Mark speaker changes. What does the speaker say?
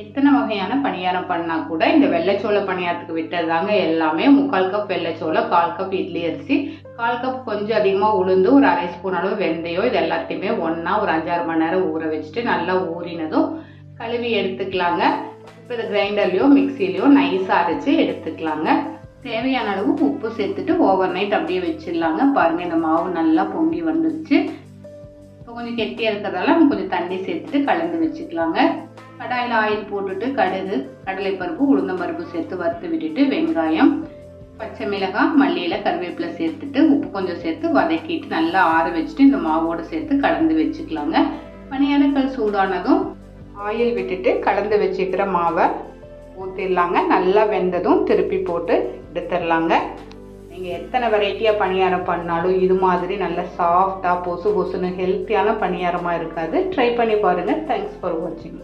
Speaker 1: எத்தனை வகையான பணியாரம் பண்ணால் கூட இந்த வெள்ளைச்சோள பணியாரத்துக்கு விட்டதாங்க எல்லாமே. முக்கால் கப் வெள்ளைச்சோளம் கால் கப் இட்லி அரிசி. கால் கப் கொஞ்சம் அதிகமாக உளுந்து ஒரு அரை ஸ்பூன் அளவு வெந்தயம். இது எல்லாத்தையுமே ஒன்றா ஒரு அஞ்சாறு மணி நேரம் ஊற வச்சுட்டு நல்லா ஊறினதும் கழுவி எடுத்துக்கலாங்க. இப்போ இது கிரைண்டர்லேயோ மிக்சிலையோ நைஸாக அரைச்சி எடுத்துக்கலாங்க. தேவையான அளவு உப்பு சேர்த்துட்டு ஓவர் நைட் அப்படியே வச்சிடலாங்க. பாருங்கள் இந்த மாவு நல்லா பொங்கி வந்துருச்சு. இப்போ கொஞ்சம் கெட்டியாக இருக்கிறதால நம்ம கொஞ்சம் தண்ணி சேர்த்துட்டு கலந்து வச்சுக்கலாங்க. கடாயில் ஆயில் போட்டுட்டு கடுகு கடலைப்பருப்பு உளுந்தம்பருப்பு சேர்த்து வறுத்து விட்டுட்டு வெங்காயம் பச்சை மிளகாய் மல்லியில கருவேப்பிலை சேர்த்துட்டு உப்பு கொஞ்சம் சேர்த்து வதக்கிட்டு நல்லா ஆற வச்சுட்டு இந்த மாவோடு சேர்த்து கலந்து வச்சுக்கலாங்க. பனியாரக்கல் சூடானதும் ஆயில் விட்டுட்டு கலந்து வச்சுக்கிற மாவை ஊற்றிடலாங்க நல்லா வெந்ததும் திருப்பி போட்டு எடுத்துடலாங்க. நீங்கள் எத்தனை வெரைட்டியாக பணியாரம் பண்ணாலும் இது மாதிரி நல்ல சாஃப்டாக பொசு பொசுன்னு ஹெல்த்தியான பணியாரமாக இருக்காது. ட்ரை பண்ணி பாருங்கள் தேங்க்ஸ் ஃபார் வாட்சிங்